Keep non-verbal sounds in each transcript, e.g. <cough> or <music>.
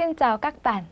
신짜오 깍반.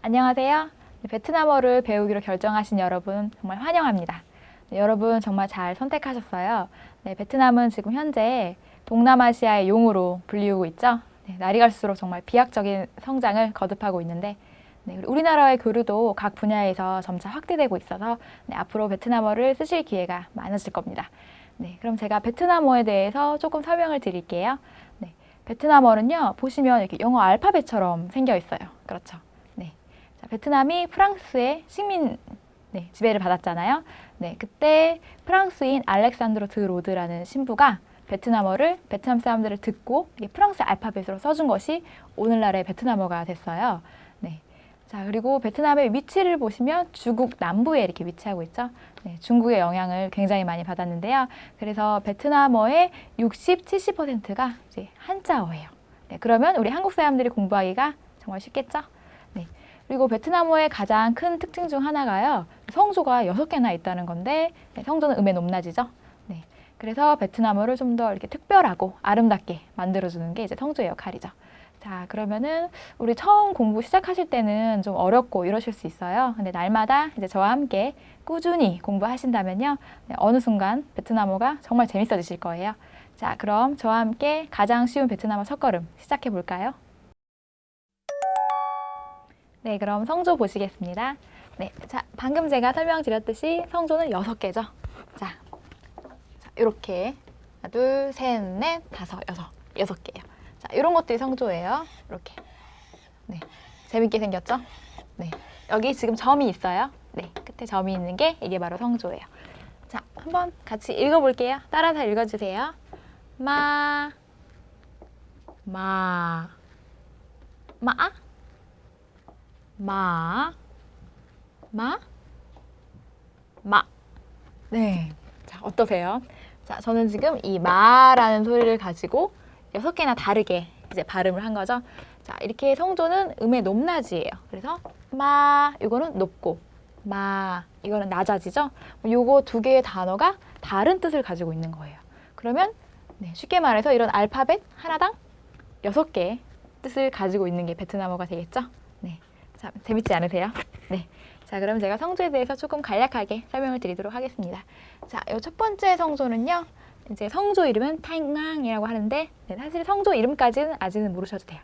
안녕하세요. 네, 베트남어를 배우기로 결정하신 여러분 정말 환영합니다. 네, 여러분 정말 잘 선택하셨어요. 네, 베트남은 지금 현재 동남아시아의 용으로 불리우고 있죠. 네, 날이 갈수록 정말 비약적인 성장을 거듭하고 있는데 네, 우리나라의 교류도 각 분야에서 점차 확대되고 있어서 네, 앞으로 베트남어를 쓰실 기회가 많으실 겁니다. 네, 그럼 제가 베트남어에 대해서 조금 설명을 드릴게요. 네, 베트남어는요, 보시면 이렇게 영어 알파벳처럼 생겨 있어요. 그렇죠. 네. 자, 베트남이 프랑스의 식민 네, 지배를 받았잖아요. 네, 그때 프랑스인 알렉산드로 드 로드라는 신부가 베트남어를 베트남 사람들을 듣고 프랑스 알파벳으로 써준 것이 오늘날의 베트남어가 됐어요. 네. 자, 그리고 베트남의 위치를 보시면 중국 남부에 이렇게 위치하고 있죠. 네, 중국의 영향을 굉장히 많이 받았는데요. 그래서 베트남어의 60, 70%가 이제 한자어예요. 네, 그러면 우리 한국 사람들이 공부하기가 정말 쉽겠죠? 네. 그리고 베트남어의 가장 큰 특징 중 하나가요. 성조가 여섯 개나 있다는 건데 네, 성조는 음의 높낮이죠. 네. 그래서 베트남어를 좀 더 이렇게 특별하고 아름답게 만들어주는 게 이제 성조의 역할이죠. 자, 그러면은 우리 처음 공부 시작하실 때는 좀 어렵고 이러실 수 있어요. 근데 날마다 이제 저와 함께 꾸준히 공부하신다면요. 네, 어느 순간 베트남어가 정말 재밌어지실 거예요. 자, 그럼 저와 함께 가장 쉬운 베트남어 첫걸음 시작해 볼까요? 네, 그럼 성조 보시겠습니다. 네, 자, 방금 제가 설명드렸듯이 성조는 여섯 개죠. 자, 자, 이렇게 하나, 둘, 셋, 넷, 다섯, 여섯, 여섯 개예요. 자, 이런 것들이 성조예요. 이렇게. 네, 재밌게 생겼죠? 네, 여기 지금 점이 있어요. 네, 끝에 점이 있는 게 이게 바로 성조예요. 자, 한번 같이 읽어 볼게요. 따라서 읽어 주세요. 마, 마, 마, 마, 마, 마. 네. 자, 어떠세요? 자, 저는 지금 이 마라는 소리를 가지고 여섯 개나 다르게 이제 발음을 한 거죠. 자, 이렇게 성조는 음의 높낮이에요. 그래서 마, 이거는 높고, 마, 이거는 낮아지죠. 요거 두 개의 단어가 다른 뜻을 가지고 있는 거예요. 그러면 네, 쉽게 말해서 이런 알파벳 하나당 여섯 개의 뜻을 가지고 있는 게 베트남어가 되겠죠. 네, 자, 재밌지 않으세요? 네. 자, 그럼 제가 성조에 대해서 조금 간략하게 설명을 드리도록 하겠습니다. 자, 이첫 번째 성조는요. 이제 성조 이름은 타잉낭이라고 하는데 네, 사실 성조 이름까지는 아직은 모르셔도 돼요.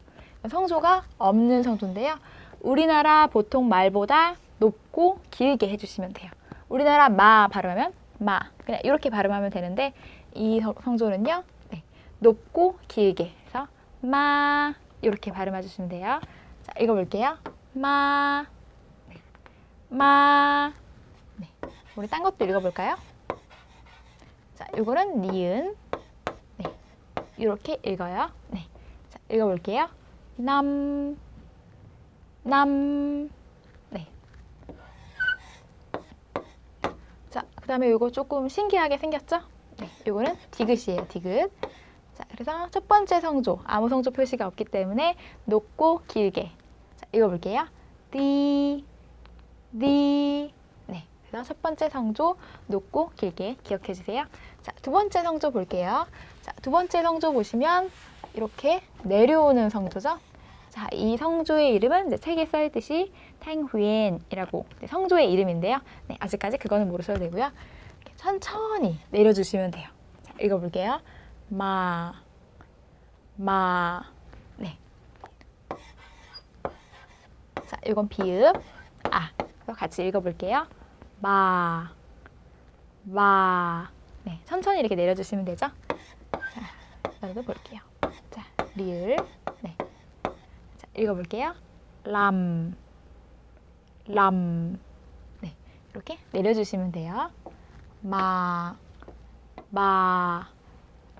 성조가 없는 성조인데요. 우리나라 보통 말보다 높고 길게 해주시면 돼요. 우리나라 마 발음하면 마 그냥 이렇게 발음하면 되는데 이 성- 성조는요 네, 높고 길게 해서 마 이렇게 발음해 주시면 돼요. 자 읽어볼게요. 마, 네. 마. 네. 우리 딴 것도 읽어볼까요? 자, 요거는 니은. 네. 이렇게 읽어요. 네. 자, 읽어볼게요. 남, 남. 네. 자, 그 다음에 요거 조금 신기하게 생겼죠? 네. 요거는 디귿이에요, 디귿. 자, 그래서 첫 번째 성조, 아무 성조 표시가 없기 때문에 높고 길게. 자, 읽어볼게요. 디, 디. 네. 그래서 첫 번째 성조 높고 길게 기억해 주세요. 자, 두 번째 성조 볼게요. 자, 두 번째 성조 보시면 이렇게 내려오는 성조죠. 자, 이 성조의 이름은 이제 책에 써 있듯이 탱후엔이라고 성조의 이름인데요. 네, 아직까지 그거는 모르셔도 되고요. 천천히 내려주시면 돼요. 자, 읽어볼게요. 마, 마, 네. 자, 이건 비읍, 아, 같이 읽어볼게요. 마, 마, 네, 천천히 이렇게 내려주시면 되죠. 자, 이번에도 볼게요. 자, 리을, 네. 자, 읽어볼게요. 람, 람, 네, 이렇게 내려주시면 돼요. 마, 마,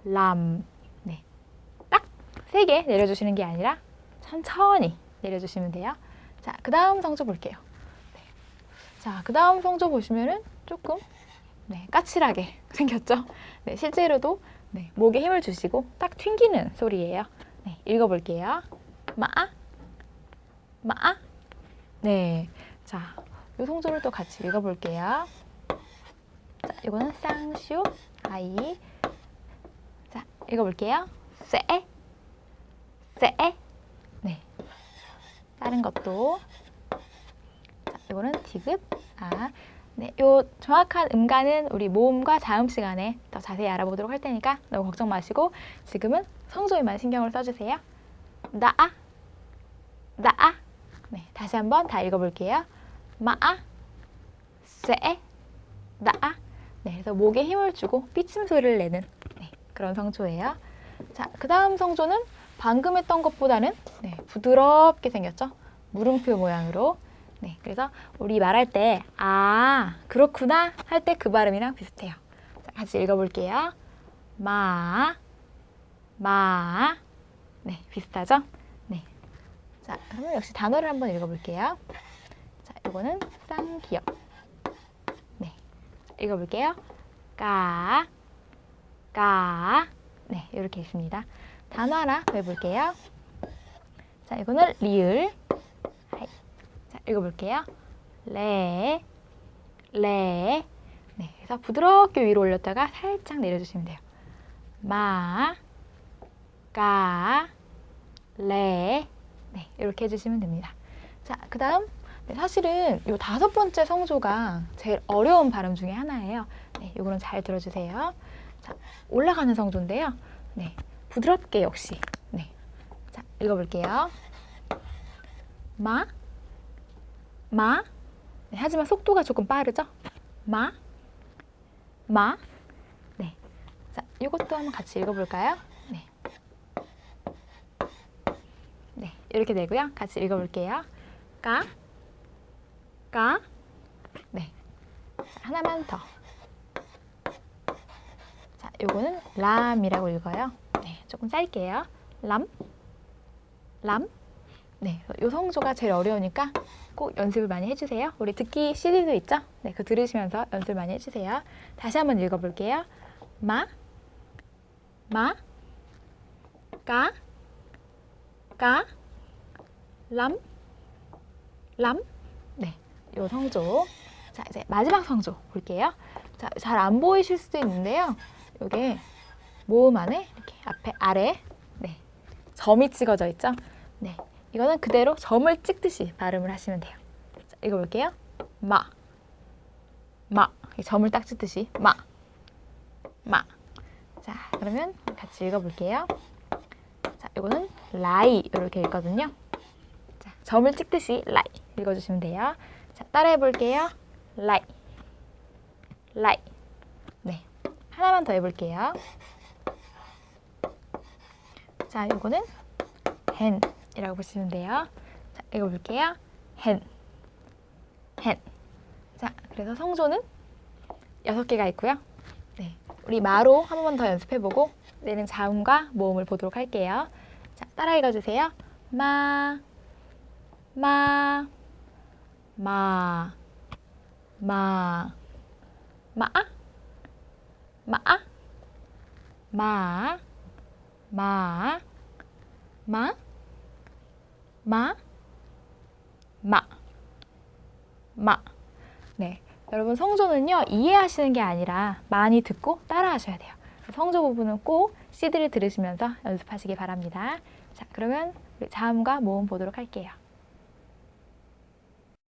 람, 네, 딱 세 개 내려주시는 게 아니라 천천히 내려주시면 돼요. 자, 그 다음 성조 볼게요. 네. 자, 그 다음 성조 보시면은 조금 네, 까칠하게 <laughs> 생겼죠? 네, 실제로도 네, 목에 힘을 주시고 딱 튕기는 소리예요. 네, 읽어볼게요. 마, 마, 네, 자, 이 성조를 또 같이 읽어볼게요. 자, 이거는 쌍쇼 아이. 자, 읽어볼게요. 쎄, 쎄. 네. 다른 것도 자, 이거는 디귿. 아, 네, 요 정확한 음가는 우리 모음과 자음 시간에 더 자세히 알아보도록 할 테니까 너무 걱정 마시고 지금은 성조에만 신경을 써주세요. 나아, 나아. 네, 다시 한번 다 읽어볼게요. 마아, 쇠, 나아. 네, 그래서 목에 힘을 주고 삐침 소리를 내는 네, 그런 성조예요. 자, 그 다음 성조는 방금 했던 것보다는 네, 부드럽게 생겼죠. 물음표 모양으로. 네, 그래서 우리 말할 때, 아, 그렇구나 할 때 그 발음이랑 비슷해요. 자, 같이 읽어볼게요. 마, 마. 네, 비슷하죠? 네. 자, 그러면 역시 단어를 한번 읽어볼게요. 자, 이거는 쌍기역. 네, 읽어볼게요. 까, 까. 네, 이렇게 있습니다. 단어 하나 더 해볼게요. 자, 이거는 리을. 읽어볼게요. 레, 레. 네, 그래서 부드럽게 위로 올렸다가 살짝 내려주시면 돼요. 마, 까, 레. 네, 이렇게 해주시면 됩니다. 자, 그 다음. 네, 사실은 이 다섯 번째 성조가 제일 어려운 발음 중에 하나예요. 네, 이거는 잘 들어주세요. 자, 올라가는 성조인데요. 네, 부드럽게 역시. 네. 자, 읽어볼게요. 마, 마. 네, 하지만 속도가 조금 빠르죠? 마, 마. 네. 자, 이것도 한번 같이 읽어볼까요? 네. 네, 이렇게 되고요. 같이 읽어볼게요. 까, 까. 네. 자, 하나만 더. 자, 요거는 람이라고 읽어요. 네, 조금 짧게요. 람, 람. 네, 요 성조가 제일 어려우니까 꼭 연습을 많이 해주세요. 우리 듣기 CD도 있죠? 네, 그 들으시면서 연습 많이 해주세요. 다시 한번 읽어볼게요. 마, 마, 까, 까, 람, 람. 네, 요 성조. 자, 이제 마지막 성조 볼게요. 자, 잘 안 보이실 수도 있는데요. 요게 모음 안에 이렇게 앞에 아래 네 점이 찍어져 있죠. 네 이거는 그대로 점을 찍듯이 발음을 하시면 돼요. 자, 읽어볼게요. 마, 마. 이 점을 딱 찍듯이 마, 마. 자 그러면 같이 읽어볼게요. 자 이거는 라이 이렇게 읽거든요. 자 점을 찍듯이 라이 읽어주시면 돼요. 자 따라해볼게요. 라이, 라이. 네. 하나만 더 해볼게요. 자, 이거는 hen 이라고 보시면 돼요. 자, 읽어볼게요. hen, hen. 자, 그래서 성조는 여섯 개가 있고요. 네, 우리 마로 한 번만 더 연습해보고 내는 자음과 모음을 보도록 할게요. 자, 따라 읽어주세요. 마, 마, 마, 마, 마아. 마아 마, 마, 마, 마, 마, 마. 네. 여러분 성조는요, 이해하시는 게 아니라 많이 듣고 따라 하셔야 돼요. 성조 부분은 꼭 CD를 들으시면서 연습하시기 바랍니다. 자, 그러면 우리 자음과 모음 보도록 할게요.